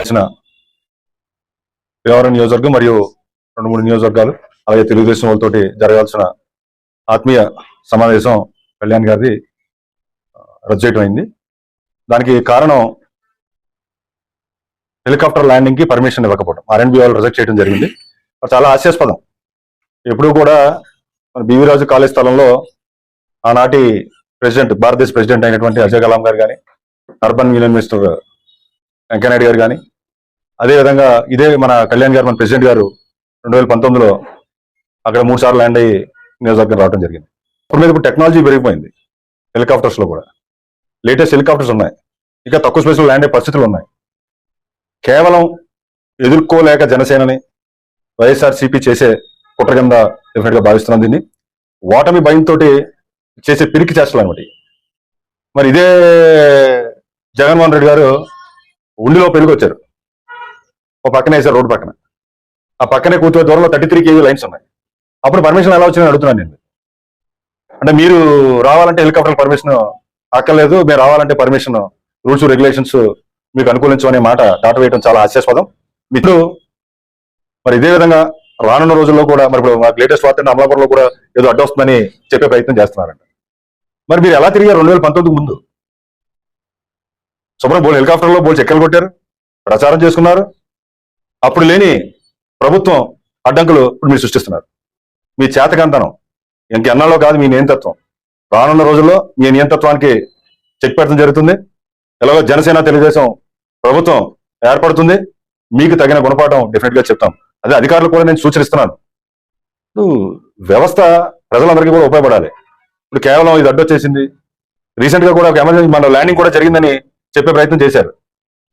వచ్చిన భీమవరం నియోజకవర్గం మరియు రెండు మూడు నియోజకవర్గాలు అలాగే తెలుగుదేశం వాళ్ళతోటి జరగాల్సిన ఆత్మీయ సమావేశం కళ్యాణ్ గారిది రద్దు చేయడం అయింది. దానికి కారణం హెలికాప్టర్ ల్యాండింగ్కి పర్మిషన్ ఇవ్వకపోవడం. ఆర్ఎండ్బి వాళ్ళు రిజెక్ట్ చేయడం జరిగింది. చాలా హాస్యాస్పదం. ఎప్పుడూ కూడా మన బీవీరాజు కాలేజ్ స్థలంలో ఆనాటి ప్రెసిడెంట్ భారతదేశ ప్రెసిడెంట్ అయినటువంటి అజయ్ కలాం గారు కానీ అర్బన్ యూనియన్ మినిస్టర్ వెంకయ్యనాయుడు గారు కానీ అదేవిధంగా ఇదే మన కళ్యాణ్ గారు మన ప్రెసిడెంట్ గారు రెండు వేల పంతొమ్మిదిలో అక్కడ మూడు సార్లు ల్యాండ్ అయ్యి నియోజకవర్గం రావడం జరిగింది. ఇప్పుడు మీద ఇప్పుడు టెక్నాలజీ పెరిగిపోయింది హెలికాప్టర్స్లో కూడా. లేటెస్ట్ హెలికాప్టర్స్ ఉన్నాయి. ఇంకా తక్కువ స్పేస్లో ల్యాండ్ అయ్యే పరిస్థితులు ఉన్నాయి. కేవలం ఎదుర్కోలేక జనసేనని వైఎస్ఆర్సీపీ చేసే కుట్ర కింద డెఫినెట్గా భావిస్తున్నాం దీన్ని. ఓటమి భయంతో చేసే పిరికి చేష్టలు అనమాట మరి ఇదే జగన్మోహన్ రెడ్డి గారు ఉండిలో పెరిగి వచ్చారు. ఒక పక్కన వేసారు రోడ్డు పక్కన. ఆ పక్కనే కూర్చో దూరంలో థర్టీ త్రీ కేజీ లైన్స్ ఉన్నాయి. అప్పుడు పర్మిషన్ ఎలా వచ్చిందని అడుగుతున్నాను నేను. అంటే మీరు రావాలంటే హెలికాప్టర్ పర్మిషన్ అక్కర్లేదు మీరు రావాలంటే పర్మిషన్ రూల్స్ రెగ్యులేషన్స్ మీకు అనుకూలించు అనే మాట దాటవేయడం చాలా హాస్యాస్పదం. మిత్రులు మరి ఇదే విధంగా రానున్న రోజుల్లో కూడా మరి ఇప్పుడు మాకు లేటెస్ట్ వార్త అమలాపురంలో కూడా ఏదో అడ్డొస్తుందని చెప్పే ప్రయత్నం చేస్తున్నారంట. మరి మీరు ఎలా తిరిగారు రెండు వేల పంతొమ్మిది ముందు? శుభ్రం బోల్ హెలికాప్టర్లో బోల్ చెక్కలు కొట్టారు ప్రచారం చేసుకున్నారు. అప్పుడు లేని ప్రభుత్వం అడ్డంకులు ఇప్పుడు మీరు సృష్టిస్తున్నారు. మీ చేతకంతనం ఇంకెన్నాళ్ళో కాదు మీ నియంతత్వం. రానున్న రోజుల్లో మీ నియంతత్వానికి చెక్ పెట్టడం జరుగుతుంది. ఎలాగో జనసేన తెలుగుదేశం ప్రభుత్వం ఏర్పడుతుంది. మీకు తగిన గుణపాఠం డెఫినెట్గా చెప్తాం. అదే అధికారులు కూడా నేను సూచనిస్తున్నాను. వ్యవస్థ ప్రజలందరికీ కూడా ఉపయోగపడాలి. ఇప్పుడు కేవలం ఇది అడ్డొచ్చేసింది. రీసెంట్గా కూడా ఒక ఎమర్జెన్సీ మన ల్యాండింగ్ కూడా జరిగిందని చెప్పే ప్రయత్నం చేశారు.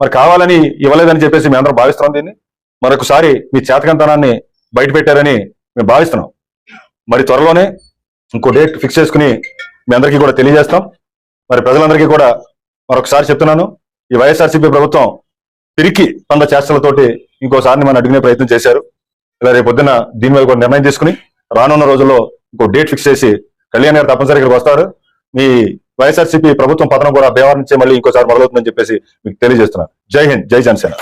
మరి కావాలని ఇవ్వలేదని చెప్పేసి మేము అందరం భావిస్తున్నాం దీన్ని. మరొకసారి మీ చేతకంతనాన్ని బయట పెట్టారని మేము భావిస్తున్నాం. మరి త్వరలోనే ఇంకో డేట్ ఫిక్స్ చేసుకుని మీ అందరికీ కూడా తెలియజేస్తాం. మరి ప్రజలందరికీ కూడా మరొకసారి చెప్తున్నాను ఈ వైఎస్ఆర్సీపీ ప్రభుత్వం పిరికి పంద చేష్టలతోటి ఇంకోసారిని మనం అడిగిన ప్రయత్నం చేశారు. ఇలా రేపు పొద్దున దీని మీద కూడా నిర్ణయం తీసుకుని రానున్న రోజుల్లో ఇంకో డేట్ ఫిక్స్ చేసి కళ్యాణ్ గారు తప్పనిసరి ఇక్కడికి వస్తారు. మీ వైఎస్ఆర్సీపీ ప్రభుత్వం పతనం కూడా భీమవరం నుంచే మళ్ళీ ఇంకోసారి మొదలవుతుందని చెప్పేసి మీకు తెలియజేస్తున్నాను జై హింద్ జై జనసేన.